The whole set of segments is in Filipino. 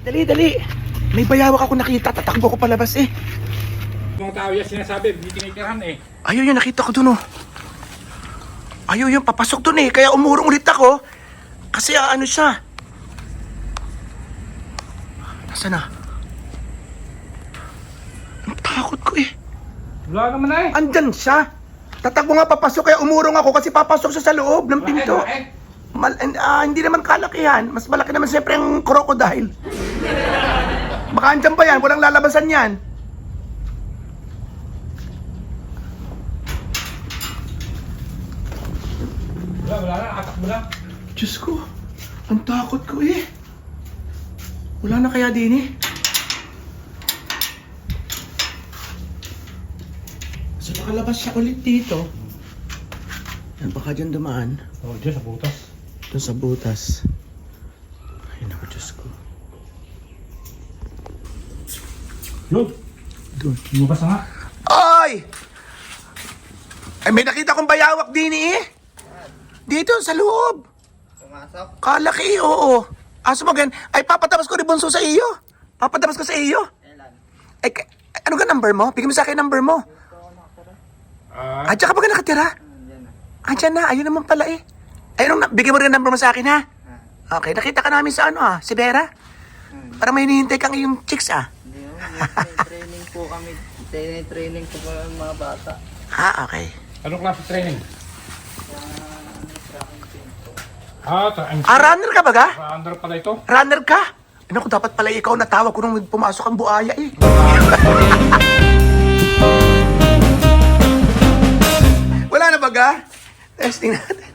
Dali, dali. May bayawak ako nakita. Tatakbo ko palabas eh. Mga tao yan sinasabi, hindi tinitirahan eh. Ayaw yun, nakita ko dun oh. Ayaw yun, papasok dun eh. Kaya umurong ulit ako. Kasi ah, ano siya. Nasaan na? Ang takot ko eh. Wala naman eh. Andyan siya. Tatakbo nga papasok kaya umurong ako kasi papasok siya sa loob ng pinto. Bakit? Mal, and, ah, hindi naman kalakihan. Mas malaki naman siyempre ang crocodile. Baka andyan pa yan. Walang lalabasan yan. Wala, wala na, nakatakbo na. Diyos ko, ang takot ko eh. Wala na kaya din eh. So nakalabas siya ulit dito. Yan, baka dyan dumaan. Oh, Diyos, sa butas. Doon sa butas. Ay, naku, Diyos ko. Yun, Doon. lumabas na nga. Ay! Ay, may nakita kong bayawak din eh. Dito, sa loob. Pumasok. Kalaki, oo. Aso mo gan, ay papatabas ko rin bunso sa iyo. Papatabas ko sa iyo. Kailan? Ay, ka- ano ka number mo? Bigyan mo sa akin number mo. Ah, Ah, diyan ka ba ka nakatira? Ah, diyan na. Ayun naman pala eh. Ayun, na, bigyan mo rin ang number mo sa akin ha. Ah. Okay, nakita ka namin sa ano ah, si Vera. Hmm. Parang may hinihintay kang iyong chicks ah. Training po kami. Training, training po po ng mga bata. Ah, okay. anong klase training? Kaya tracking team po. Ah, tra- I'm Ah, runner ka ba ga? Under pala ito. Runner ka? Ano ko dapat pala ikaw natawag ko nung pumasok ang buaya eh. Wala na ba ga? Testing natin.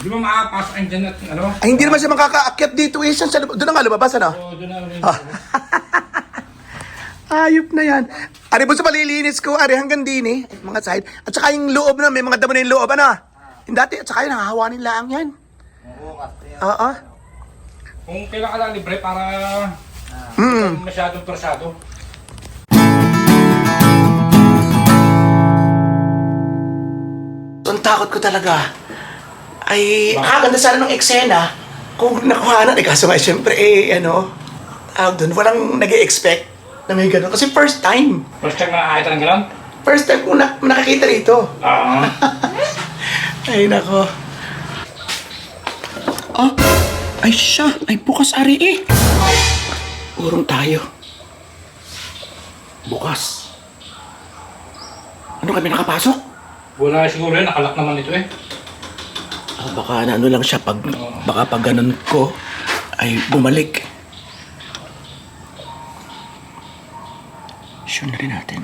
Di ba makakapasok ang dyan at ano? Ay, hindi naman siya makakaakyat dito eh. Saan siya Doon na nga lumabas ano? Oh, doon na rin. Ayop na yan. Ari po sa palilinis ko, ari hanggang din eh. Mga side. At saka yung loob na, may mga damo na yung loob, ano? Yung dati, at saka yung hahawanin lang yan. Oo, kasi Oo. Kung kailan ka lang libre para Mm. masyadong torsado. Ang takot ko talaga. Ay, nakaganda sana ng eksena. Kung nakuhanan, eh, kaso nga, syempre, eh, ano, tawag doon, walang nag expect na may gano'n. Kasi first time. First time na nakakita ng gano'n? First time ko na, nakakita rito. Ah. Ay, nako. Oh, ay siya. Ay, bukas ari eh. Urong tayo. Bukas. Ano kami nakapasok? Wala siguro yun, nakalak naman ito eh. Ah, baka na ano lang siya pag baka pag ganun ko ay bumalik. Sure na rin natin.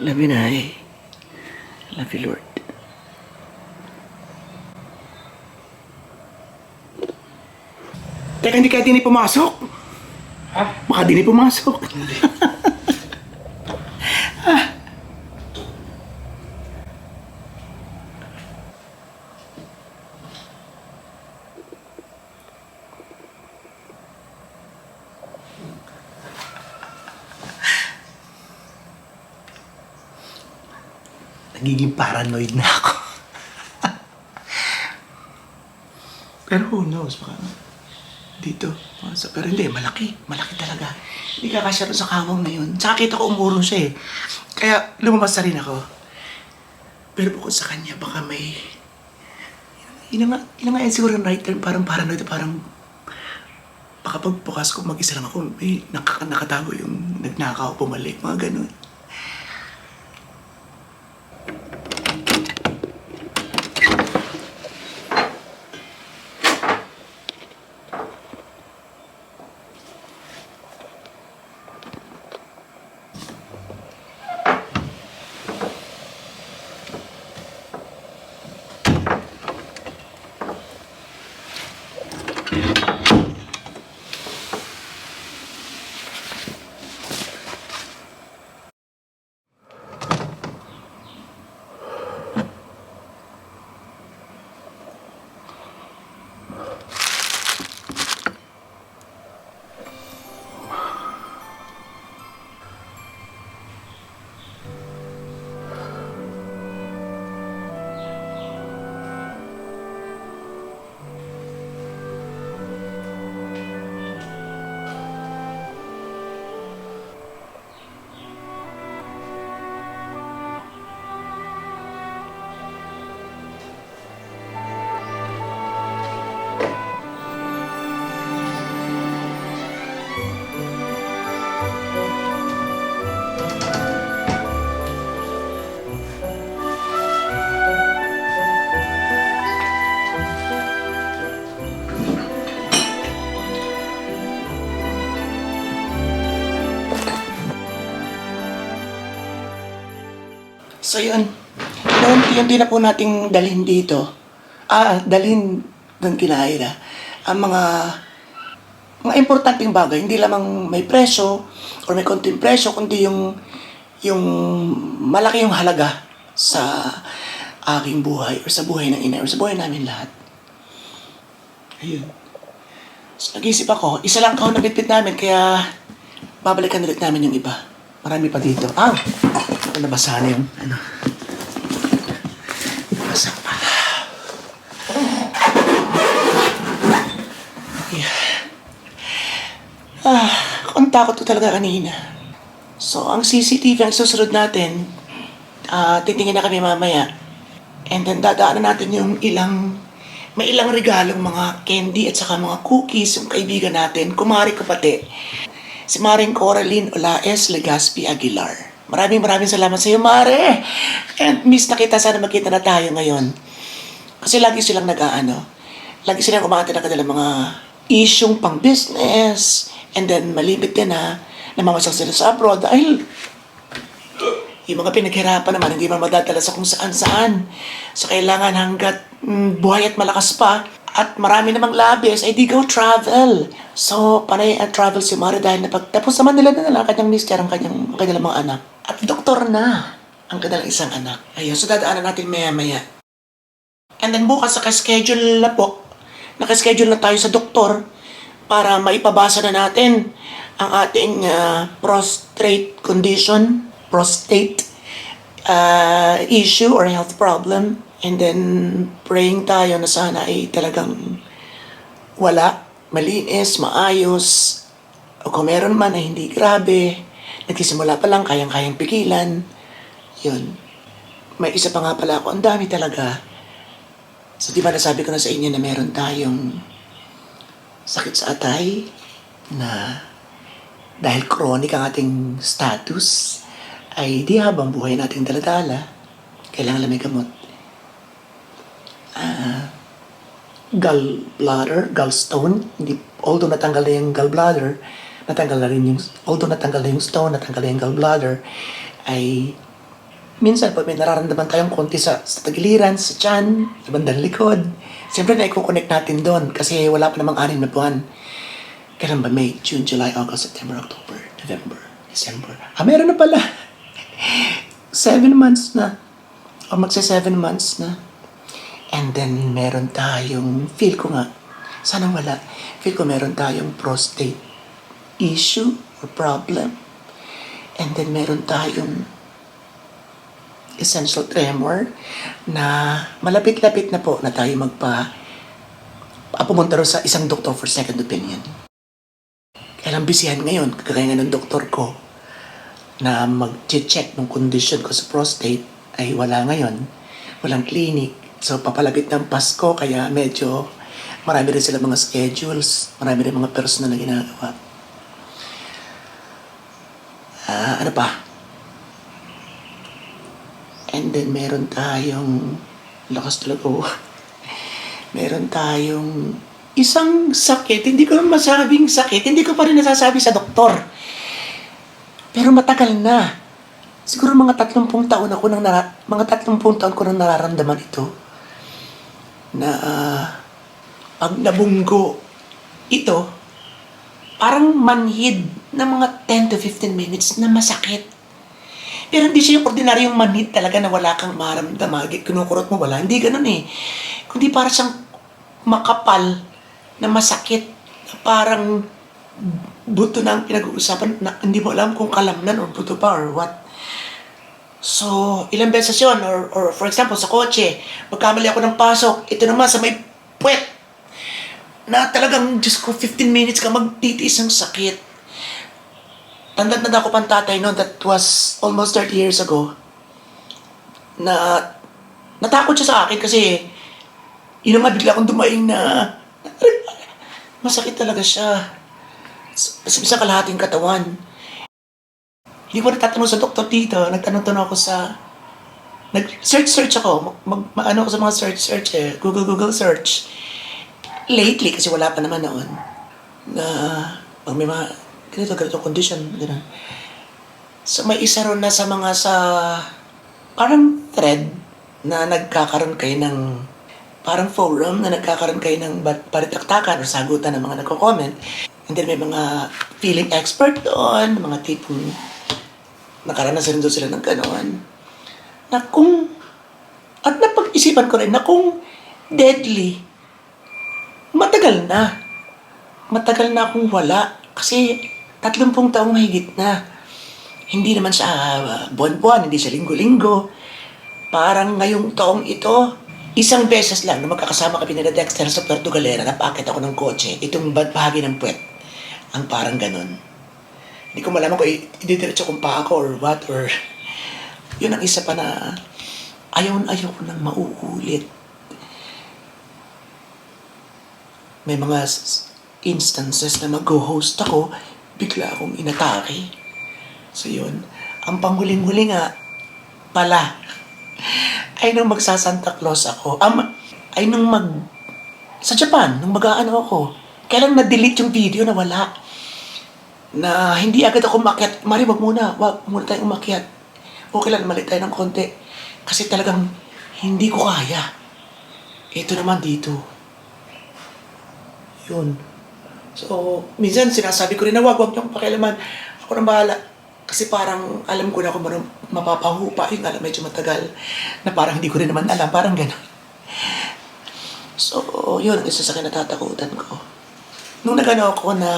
Love you, Nay. Love you, Lord. Teka, hindi kaya din pumasok. Ha? Baka din pumasok. Nagiging paranoid na ako. Pero who knows, baka dito. Sa, pero hindi, malaki. Malaki talaga. Hindi kakasya rin sa kawang na yun. Tsaka kita ko umurong siya eh. Kaya lumabas na rin ako. Pero bukod sa kanya, baka may... Yun na nga, yun na nga yan siguro yung right term, parang paranoid, parang... Baka pagbukas ko, mag-isa lang ako, may nakaka nakatago yung nagnakaw, pumalik, mga ganun. So yun, din na po nating dalhin dito. Ah, dalhin doon kina Ira. Ang mga mga importanteng bagay, hindi lamang may presyo or may konting presyo, kundi yung yung malaki yung halaga sa aking buhay or sa buhay ng ina or sa buhay namin lahat. Ayun. So, nag-isip ako, isa lang kahon na bitbit namin, kaya babalikan ulit namin yung iba. Marami pa dito. Ah! Nabasa na yung ano. Nabasa pa. Yeah. Ah, ang takot ko talaga kanina. So, ang CCTV ang susunod natin, ah, titingin na kami mamaya. And then, dadaanan natin yung ilang, may ilang regalong mga candy at saka mga cookies yung kaibigan natin, kumari ko pati. Si Maring Coraline Olaes Legaspi Aguilar. Maraming maraming salamat sa iyo, Mare! And miss na kita, sana magkita na tayo ngayon. Kasi lagi silang nag-aano, lagi silang umakati na kanilang mga isyong pang business, and then malimit din na namamasyal sila sa abroad dahil yung mga pinaghirapan naman, hindi man madadala sa kung saan-saan. So, kailangan hanggat mm, buhay at malakas pa, at marami namang labis, ay di go travel. So, panay ang travel si Mari dahil napagtapos naman nila na lang kanyang mister, ang kanyang, ang kanyang mga anak. At doktor na ang kanilang isang anak. Ayun, so dadaanan natin maya-maya. And then bukas, naka-schedule na po. Naka-schedule na tayo sa doktor para maipabasa na natin ang ating ah, prostrate condition, prostate uh, issue or health problem. And then praying tayo na sana ay talagang wala, malinis, maayos. O kung meron man ay hindi grabe. Nagsisimula pa lang, kayang-kayang pigilan. Yun. May isa pa nga pala ako, ang dami talaga. So di ba nasabi ko na sa inyo na meron tayong sakit sa atay na dahil chronic ang ating status ay di habang buhay nating daladala, kailangan lang may gamot. Ah, gallbladder, gallstone, hindi, although natanggal na yung gallbladder, natanggal na rin yung, although natanggal na yung stone, natanggal na yung gallbladder, ay minsan pag may nararamdaman tayong konti sa, sa tagiliran, sa tiyan, sa bandang likod, siyempre na i-connect natin doon kasi wala pa namang anim na buwan. Kailan ba? May, June, July, August, September, October, November, December. Ah, meron na pala. seven months na. O magsa seven months na. And then, meron tayong, feel ko nga, sana wala, feel ko meron tayong prostate issue or problem. And then, meron tayong essential tremor na malapit-lapit na po na tayo magpa ah, pumunta rin sa isang doktor for second opinion. Kaya lang bisihan ngayon, kagaya ng doktor ko, na mag-check ng condition ko sa prostate ay wala ngayon. Walang clinic. So, papalapit ng Pasko, kaya medyo marami rin sila mga schedules, marami rin mga personal na ginagawa. Ah, ano pa? And then meron tayong lakas talaga oh. meron tayong isang sakit, hindi ko masabing sakit, hindi ko pa rin nasasabi sa doktor. Pero matagal na. Siguro mga 30 taon ako nang nara- mga 30 taon ko nang nararamdaman ito. Na ah, pag nabunggo ito, parang manhid na mga 10 to 15 minutes na masakit. Pero hindi siya yung ordinaryong manhid talaga na wala kang maramdaman. Kinukurot mo, wala. Hindi ganun eh. Kundi para siyang makapal na masakit. Na parang buto na ang pinag-uusapan na hindi mo alam kung kalamnan or buto pa or what. So, ilang beses yun. Or, or for example, sa kotse, magkamali ako ng pasok, ito naman sa may puwet. Na talagang, Diyos ko, 15 minutes ka magtitiis ng sakit. Tanda-tanda ko pang tatay noon that was almost 30 years ago. Na natakot siya sa akin kasi yun nga bigla akong dumaing na masakit talaga siya. Sa sa kalahating katawan. Hindi ko natatanong sa doktor dito. Nagtanong-tanong ako sa... Nag-search-search ako. Mag, mag, ma- ano ako sa mga search-search eh. Google-Google search. Lately, kasi wala pa naman noon. Na pag may mga ganito, ganito condition, gano'n. So may isa ron na sa mga sa parang thread na nagkakaroon kayo ng parang forum na nagkakaroon kayo ng paritaktakan o sagutan ng mga nagko-comment. And then may mga feeling expert doon, mga tipong nakaranasan doon sila ng gano'n. Na kung, at napag-isipan ko rin na kung deadly, matagal na. Matagal na akong wala. Kasi tatlumpong taong mahigit na. Hindi naman siya ah, buwan-buwan, hindi siya linggo-linggo. Parang ngayong taong ito, isang beses lang na magkakasama kami nila Dexter sa Puerto Galera, napakit ako ng kotse, itong bahagi ng puwet. Ang parang ganun. Hindi ko malaman kung ididiretso kong pa ako or what or... Yun ang isa pa na ayaw na ayaw ko nang mauulit. May mga instances na mag-host ako, bigla akong inatake. So yun, ang panghuling-huli nga, pala, ay nung magsa-Santa Claus ako, am, ay nung mag, sa Japan, nung mag-aano ako, kailan na-delete yung video na wala. Na hindi agad ako umakyat. Mari, wag muna. Wag muna tayong umakyat. Okay lang, malit tayo ng konti. Kasi talagang hindi ko kaya. Ito naman dito. Yun. So, minsan sinasabi ko rin na wag, wag niyong pakialaman. Ako nang bahala. Kasi parang alam ko na kung marang mapapahupa. Yung alam, medyo matagal. Na parang hindi ko rin naman alam. Parang gano'n. So, yun isa sa kinatatakutan ko. Nung nagano ako na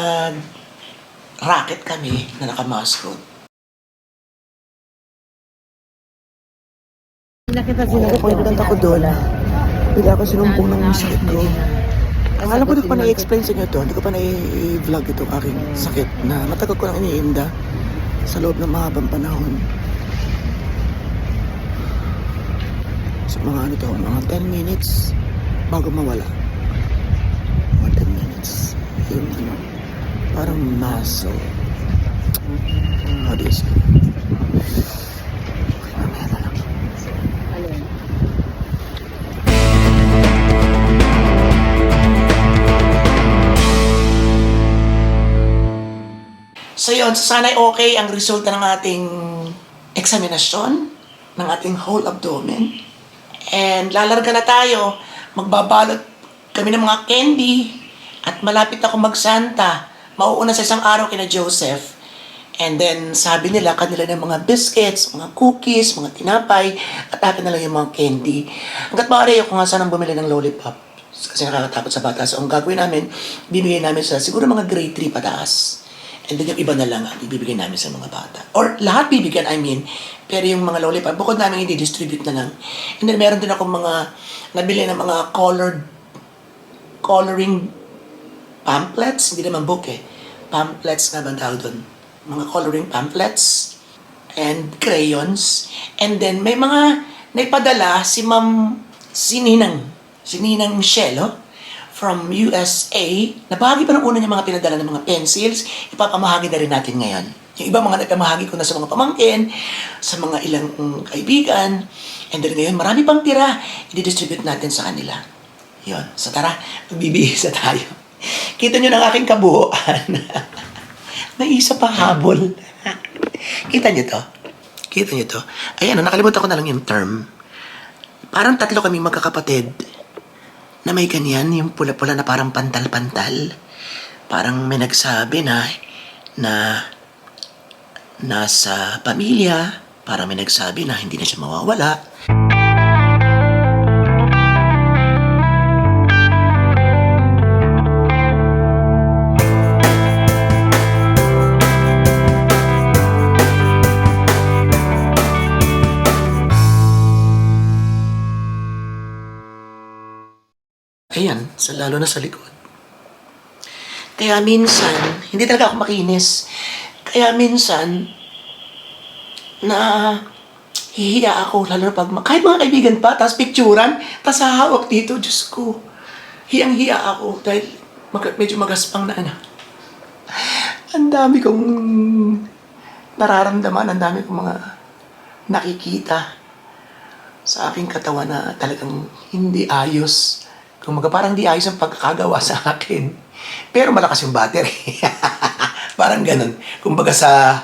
racket kami na naka-mascot, Nakita Ako po, nagkanta ko doon. Bigla ako sinumpong ng sakit ko. Ang alam ko, hindi ko pa na-explain sa inyo to. Hindi ko pa na-vlog itong aking sakit na matagal ko lang iniinda sa loob ng mahabang panahon. So, mga ano to, mga 10 minutes bago mawala. Mga 10 minutes. Yung ano, parang muscle. How do you say? So yun, sana'y okay ang resulta ng ating eksaminasyon, ng ating whole abdomen. And lalarga na tayo, magbabalot kami ng mga candy, at malapit ako magsanta. Mauuna sa isang araw kina Joseph. And then sabi nila, kanila ng mga biscuits, mga cookies, mga tinapay, at akin na lang yung mga candy. Hanggat maaari ako nga sanang bumili ng lollipop. Kasi nakakatakot sa bata. So ang gagawin namin, bibigay namin sa siguro mga grade 3 pataas. And then yung iba na lang ang ibibigay namin sa mga bata. Or lahat bibigyan, I mean. Pero yung mga lollipop, bukod namin i-distribute na lang. And then meron din akong mga, nabili ng mga colored, coloring pamphlets. Hindi naman book eh. Pamphlets nga ba ang tawag doon? Mga coloring pamphlets. And crayons. And then may mga naipadala si Ma'am, si Ninang, si Ninang Shelo from USA, na bahagi pa ng una niya mga pinadala ng mga pencils, ipapamahagi na rin natin ngayon. Yung iba mga nagpamahagi ko na sa mga pamangkin, sa mga ilang mm, kaibigan, and then ngayon marami pang tira, i-distribute natin sa kanila. Yon. So tara, magbibihisa tayo. Kita nyo ng aking kabuuan. May isa pa habol. Kita nyo to? Kita nyo to? Ayan, nakalimutan ko na lang yung term. Parang tatlo kami magkakapatid na may ganyan, yung pula-pula na parang pantal-pantal. Parang may nagsabi na, na nasa pamilya, parang may nagsabi na hindi na siya mawawala. Ayan, sa, lalo na sa likod. Kaya minsan, hindi talaga ako makinis. Kaya minsan, na hihiya ako, lalo na pag, kahit mga kaibigan pa, tapos picturean, tapos hahawak dito, Diyos ko. Hiyang-hiya ako dahil mag- medyo magaspang na ano. Ang dami kong nararamdaman, ang dami kong mga nakikita sa aking katawan na talagang hindi ayos. Kung parang hindi ayos ang pagkakagawa sa akin. Pero malakas yung battery. parang ganun. Kumbaga sa,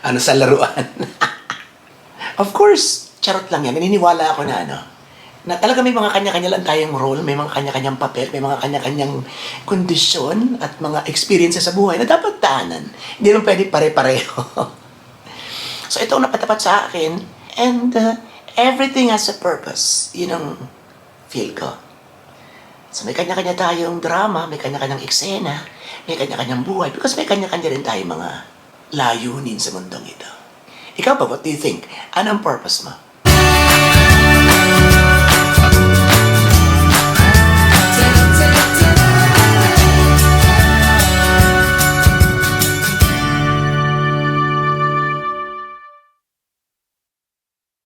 ano, sa laruan. of course, charot lang yan. Naniniwala ako na ano, na talaga may mga kanya-kanya lang tayong role, may mga kanya-kanyang papel, may mga kanya-kanyang kondisyon at mga experiences sa buhay na dapat daanan. Hindi lang pwede pare-pareho. so ito ang napatapat sa akin and uh, everything has a purpose. Yun ang feel ko. So may kanya-kanya tayong drama, may kanya-kanyang eksena, may kanya-kanyang buhay because may kanya-kanya rin tayong mga layunin sa mundong ito. Ikaw ba, what do you think? Anong purpose mo?